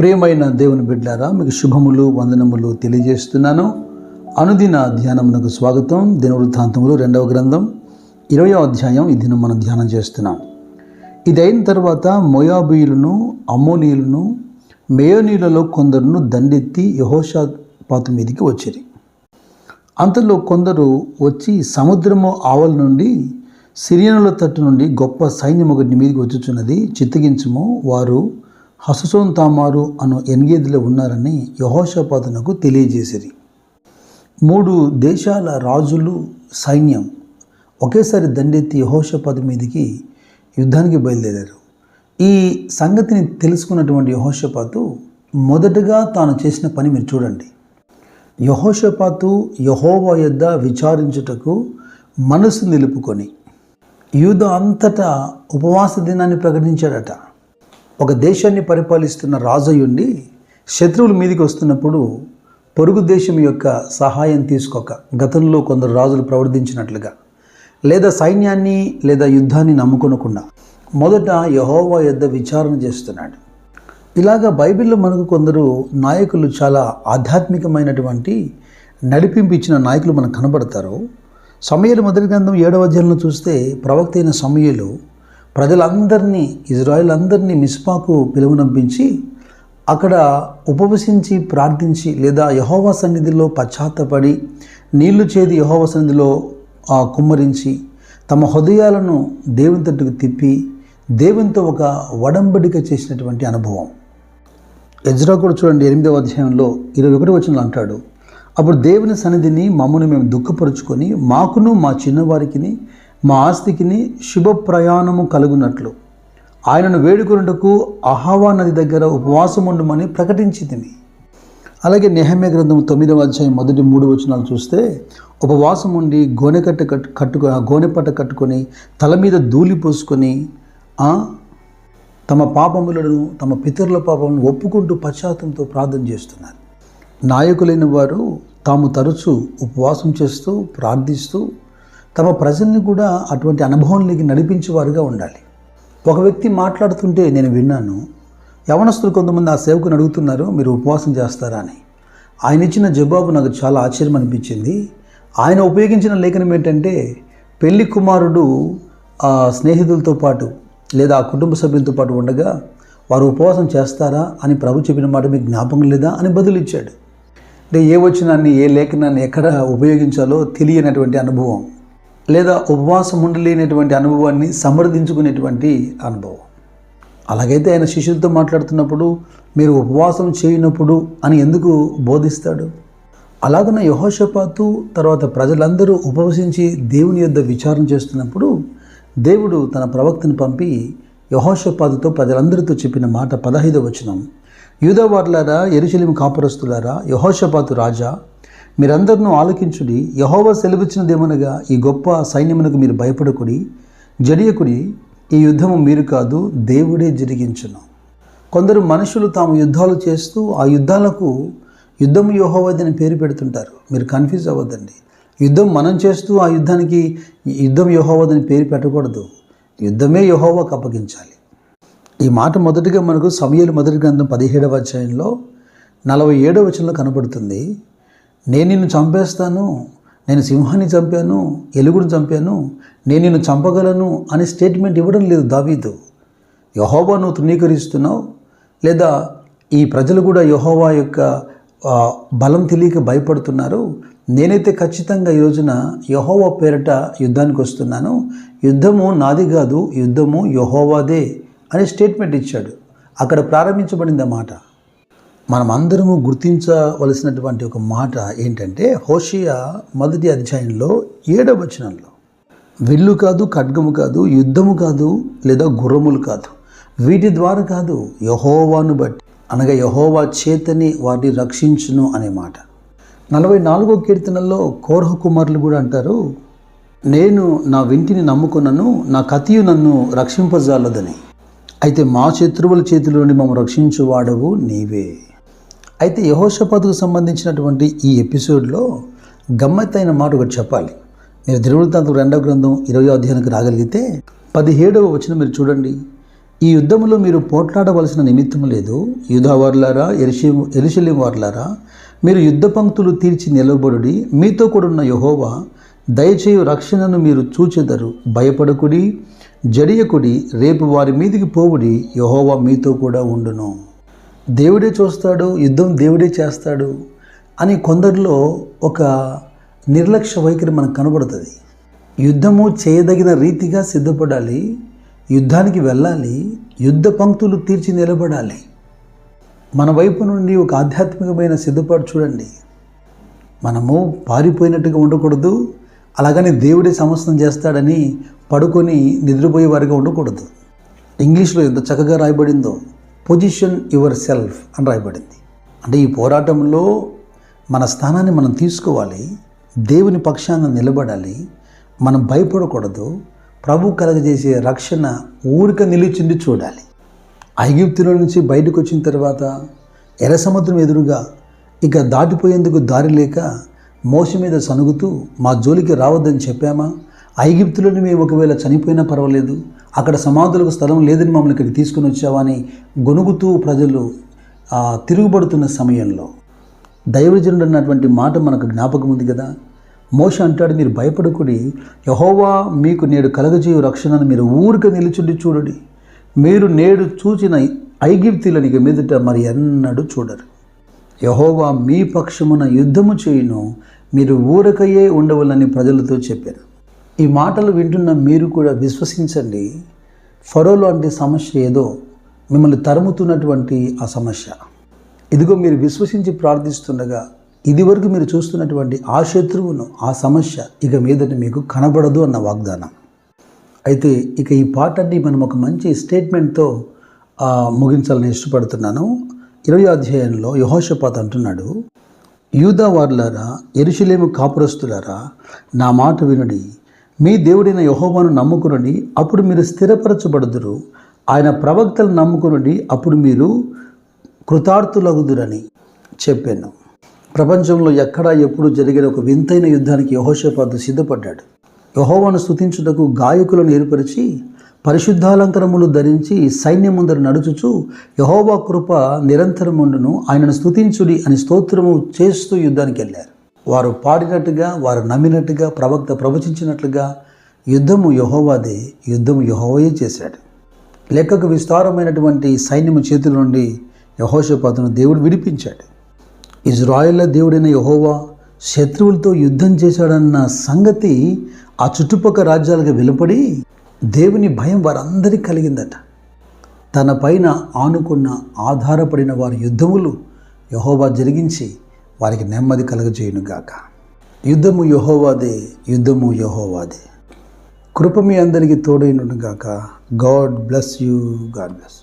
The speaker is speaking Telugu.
ప్రియమైన దేవుని బిడ్డారా మీకు శుభములు వందనములు తెలియజేస్తున్నాను. అనుదిన ధ్యానమునకు స్వాగతం. దినవృత్తాంతములు రెండవ గ్రంథం ఇరవయో అధ్యాయం. ఈ దినం మనం ధ్యానం చేస్తున్నాం. ఇది అయిన తర్వాత మొయాబీయులను అమ్మోనీయులను మేయోనీయులలో కొందరును దండెత్తి యహోషాపాతు మీదికి వచ్చిరి అంతలో కొందరు వచ్చి సముద్రము ఆవల నుండి సిరియనుల తట్టు నుండి గొప్ప సైన్యం ఒకటి మీదికి వచ్చుచున్నది. చిత్తగించము. వారు హససోన్ తామారు అను ఎన్గేదిలో ఉన్నారని యహోషపాతునకు తెలియజేసిరి. మూడు దేశాల రాజులు సైన్యం ఒకేసారి దండెత్తి యహోషపాతు మీదికి యుద్ధానికి బయలుదేరారు. ఈ సంగతిని తెలుసుకున్నటువంటి యహోషపాతు మొదటగా తాను చేసిన పని మీరు చూడండి. యహోషపాతు యహోవా యొద్ద విచారించుటకు మనసు నిలుపుకొని యూద అంతటా ఉపవాస దినాన్ని ప్రకటించాడట. ఒక దేశాన్ని పరిపాలిస్తున్న రాజయుండి శత్రువుల మీదికి వస్తున్నప్పుడు పొరుగు దేశం యొక్క సహాయం తీసుకోక గతంలో కొందరు రాజులు ప్రవర్తించినట్లుగా లేదా సైన్యాన్ని లేదా యుద్ధాన్ని నమ్ముకొనకుండా మొదట యహోవా యొద్ద విచారణ చేస్తున్నాడు. ఇలాగ బైబిల్లో మనకు కొందరు నాయకులు చాలా ఆధ్యాత్మికమైనటువంటి నడిపింపు ఇచ్చిన నాయకులు మనకు కనబడతారు. సమయలు మొదటి గ్రంథం ఏడవ అధ్యాయంలో చూస్తే ప్రవక్త అయిన సమయలు ప్రజలందరినీ ఇజ్రాయిల్ అందరినీ మిస్పాకు పిలువనంపించి అక్కడ ఉపవసించి ప్రార్థించి లేదా యహోవా సన్నిధిలో పశ్చాత్తపడి నీళ్ళు చేది యహోవా సన్నిధిలో కుమ్మరించి తమ హృదయాలను దేవుని తట్టుకు తిప్పి దేవునితో ఒక వడంబడిక చేసినటువంటి అనుభవం. ఎజ్రా కూడా చూడండి ఎనిమిదవ అధ్యాయంలో ఇరవై ఒకటి వచనంలో అంటాడు అప్పుడు దేవుని సన్నిధిని మమ్మల్ని మేము దుఃఖపరుచుకొని మాకును మా చిన్నవారికిని మా ఆస్తికిని శుభ ప్రయాణము కలుగునట్లు. ఆయనను వేడుకొనుటకు అహావా నది దగ్గర ఉపవాసం ఉండమని ప్రకటించి తిని. అలాగే నెహమ్య గ్రంథం తొమ్మిదవ అధ్యాయం మొదటి మూడు వచనాలు చూస్తే ఉపవాసం ఉండి గోనెకట్ట కట్టు కట్టుకు గోనెపట్ట కట్టుకొని తల మీద ధూళి పోసుకొని తమ పాపములను తమ పితరుల పాపములను ఒప్పుకుంటూ పశ్చాత్తంతో ప్రార్థన చేస్తున్నారు. నాయకులైన వారు తాము తరచూ ఉపవాసం చేస్తూ ప్రార్థిస్తూ తమ ప్రజల్ని కూడా అటువంటి అనుభవంలోకి నడిపించేవారుగా ఉండాలి. ఒక వ్యక్తి మాట్లాడుతుంటే నేను విన్నాను యవనస్తులు కొంతమంది ఆ సేవకుని అడుగుతున్నారు మీరు ఉపవాసం చేస్తారా అని. ఆయన ఇచ్చిన జవాబు నాకు చాలా ఆశ్చర్యం అనిపించింది. ఆయన ఉపయోగించిన లేఖనం ఏంటంటే పెళ్ళి కుమారుడు ఆ స్నేహితులతో పాటు లేదా ఆ కుటుంబ సభ్యులతో పాటు ఉండగా వారు ఉపవాసం చేస్తారా? అని ప్రభు చెప్పిన మాట మీకు జ్ఞాపకం లేదా అని బదులిచ్చాడు. అంటే ఏ వచనాన్ని ఏ లేఖనాన్ని ఎక్కడ ఉపయోగించాలో తెలియనటువంటి అనుభవం. లేదా ఉపవాసం ఉండలేనటువంటి అనుభవాన్ని సమర్థించుకునేటువంటి అనుభవం. అలాగైతే ఆయన శిష్యులతో మాట్లాడుతున్నప్పుడు మీరు ఉపవాసం చేయనప్పుడు అని ఎందుకు బోధిస్తాడు? అలాగనే యహోషపాతు తర్వాత ప్రజలందరూ ఉపవసించి దేవుని యొద్ద విచారణ చేస్తున్నప్పుడు దేవుడు తన ప్రవక్తను పంపి యహోషపాతుతో ప్రజలందరితో చెప్పిన మాట పదహైదవ వచనం. యూదవార్లారా ఎరుచలిమి కాపురస్తులారా యహోషపాతు రాజా మీరందరినూ ఆలకించుడి. యహోవ సెలవిచ్చినదేమనగా ఈ గొప్ప సైన్యమునకు మీరు భయపడకుడి. జడియకుడి ఈ యుద్ధము మీరు కాదు దేవుడే జరిగించును. కొందరు మనుషులు తాము యుద్ధాలు చేస్తూ ఆ యుద్ధాలకు యుద్ధం యహోవదని పేరు పెడుతుంటారు. మీరు కన్ఫ్యూజ్ అవ్వద్దండి. యుద్ధం మనం చేస్తూ ఆ యుద్ధానికి యుద్ధం యహోవదని పేరు పెట్టకూడదు. యుద్ధమే యహోవాకు అప్పగించాలి. ఈ మాట మొదటిగా మనకు సమయలు మొదటి గ్రంథం పదిహేడవ అధ్యాయంలో నలభై ఏడవ వచనంలో కనబడుతుంది. నేను నిన్ను చంపేస్తాను నేను సింహాన్ని చంపాను ఎలుగును చంపాను నేను నిన్ను చంపగలను అనే స్టేట్మెంట్ ఇవ్వడం లేదు దావీదు. యహోవా నువ్వు తృణీకరిస్తున్నావు లేదా ఈ ప్రజలు కూడా యహోవా యొక్క బలం తెలియక భయపడుతున్నారు? నేనైతే ఖచ్చితంగా ఈ రోజున యహోవా పేరట యుద్ధానికి వస్తున్నాను. యుద్ధము నాది కాదు యుద్ధము యహోవాదే అనే స్టేట్మెంట్ ఇచ్చాడు. అక్కడ ప్రారంభించబడింది మాట. మనం అందరము గుర్తించవలసినటువంటి ఒక మాట ఏంటంటే హోషియా మొదటి అధ్యాయంలో ఏడవ వచనంలో విల్లు కాదు ఖడ్గము కాదు యుద్ధము కాదు లేదా గుర్రములు కాదు వీటి ద్వారా కాదు యహోవాను బట్టి అనగా యహోవా చేతని వాటిని రక్షించును అనే మాట. నలభై నాలుగో కీర్తనల్లో కోరహ కుమారులు కూడా అంటారు నేను నా వింటిని నమ్ముకున్నాను నా కతియు నన్ను రక్షింపజాలదని. అయితే మా శత్రువుల చేతిలో నుండి మమ్మల్ని రక్షించువాడవు నీవే. అయితే యహోషపాతుకు సంబంధించినటువంటి ఈ ఎపిసోడ్లో గమ్మత్తైన మాట ఒకటి చెప్పాలి. మీరు దినవృత్తాంతం రెండవ గ్రంథం ఇరవై అధ్యాయానికి రాగలిగితే పదిహేడవ వచ్చిన మీరు చూడండి. ఈ యుద్ధంలో మీరు పోట్లాడవలసిన నిమిత్తం లేదు. యుధవారులారా ఎరిషి ఎరుషలేం వార్లారా మీరు యుద్ధ పంక్తులు తీర్చి నిలబడుడి మీతో కూడున్న యహోవా దయచేయు రక్షణను మీరు చూచెదరు. భయపడకుడి జడియకుడి రేపు వారి మీదికి పోవుడి. యహోవా మీతో కూడా ఉండును. దేవుడే చూస్తాడు యుద్ధం దేవుడే చేస్తాడు అని కొందరిలో ఒక నిర్లక్ష్య వైఖరి మనకు కనబడుతుంది. యుద్ధము చేయదగిన రీతిగా సిద్ధపడాలి యుద్ధానికి వెళ్ళాలి యుద్ధ పంక్తులు తీర్చి నిలబడాలి. మన వైపు నుండి ఒక ఆధ్యాత్మికమైన సిద్ధపాటు చూడండి. మనము పారిపోయినట్టుగా ఉండకూడదు అలాగని దేవుడే సమస్తం చేస్తాడని పడుకొని నిద్రపోయే వారిగా ఉండకూడదు. ఇంగ్లీష్లో ఎంత చక్కగా రాయబడిందో పొజిషన్ యువర్ సెల్ఫ్ అని రాయబడింది. అంటే ఈ పోరాటంలో మన స్థానాన్ని మనం తీసుకోవాలి దేవుని పక్షాన నిలబడాలి మనం భయపడకూడదు ప్రభు కలగజేసే రక్షణ ఊరిక నిలిచిండి చూడాలి. ఐగిప్తులో నుంచి బయటకు వచ్చిన తర్వాత ఎర్ర సముద్రం ఎదురుగా ఇక దాటిపోయేందుకు దారి లేక మోస మీద సనుగుతూ మా జోలికి రావద్దని చెప్పామా? ఐగిప్తులను మేము ఒకవేళ చనిపోయినా పర్వాలేదు అక్కడ సమాధులకు స్థలం లేదని మమ్మల్ని ఇక్కడికి తీసుకుని వచ్చావా అని గొనుగుతూ ప్రజలు తిరుగుబడుతున్న సమయంలో. దైవజనుడు అన్నటువంటి మాట మనకు జ్ఞాపకం ఉంది కదా? మోష అంటాడు మీరు భయపడకుడి. యహోవా మీకు నేడు కలగజేయు రక్షణను మీరు ఊరిక నిలుచుండి చూడండి. మీరు నేడు చూచిన ఐగిప్తులని ఇక మీదట మరి ఎన్నడూ చూడరు. యహోవా మీ పక్షమున యుద్ధము చేయును. మీరు ఊరకయే ఉండవలని ప్రజలతో చెప్పారు. ఈ మాటలు వింటున్న మీరు కూడా విశ్వసించండి. ఫరో లాంటి సమస్య ఏదో? మిమ్మల్ని తరుముతున్నటువంటి ఆ సమస్య. ఇదిగో మీరు విశ్వసించి ప్రార్థిస్తుండగా ఇదివరకు మీరు చూస్తున్నటువంటి ఆ శత్రువును ఆ సమస్య ఇక మీదట మీకు కనబడదు అన్న వాగ్దానం. అయితే ఇక ఈ పాటని మనం ఒక మంచి స్టేట్మెంట్తో ముగించాలని ఇష్టపడుతున్నాను. ఇరవై అధ్యాయంలో యహోషపాత్ అంటున్నాడు యూదా వార్లారా ఎరుషులేము కాపురస్తులారా నా మాట వినుడి. మీ దేవుడైన యహోవాను నమ్ముకునండి అప్పుడు మీరు స్థిరపరచబడుదురు. ఆయన ప్రవక్తలు నమ్ముకునండి అప్పుడు మీరు కృతార్థులగుదురని చెప్పాను. ప్రపంచంలో ఎక్కడా ఎప్పుడు జరిగిన ఒక వింతైన యుద్ధానికి యహోషపాదు సిద్ధపడ్డాడు. యహోవాను స్తుతించుటకు గాయకులను ఏర్పరిచి పరిశుద్ధాలంకరములు ధరించి సైన్యం ముందర నడుచుచు యహోవా కృప నిరంతరముండును ఆయనను స్థుతించుడి అని స్తోత్రము చేస్తూ యుద్ధానికి వెళ్ళారు. వారు పాడినట్టుగా వారు నమ్మినట్టుగా ప్రవక్త ప్రవచించినట్లుగా యుద్ధము యహోవాదే యుద్ధము యహోవయే చేశాడు. లెక్కకు విస్తారమైనటువంటి సైన్యము చేతుల నుండి యహోషపాతను దేవుడు విడిపించాడు. ఇజ్రాయేళ్ళ దేవుడైన యహోవా శత్రువులతో యుద్ధం చేశాడన్న సంగతి ఆ చుట్టుపక్కల రాజ్యాలకు వెలుపడి దేవుని భయం వారందరికీ కలిగిందట. తన పైన ఆనుకున్న ఆధారపడిన వారి యుద్ధములు యహోవా జరిగించి వారికి నెమ్మది కలగజేయునుగాక యుద్ధము యహోవాదే యుద్ధము యహోవాదే. కృప మీ అందరికీ తోడైనగాక God bless you God bless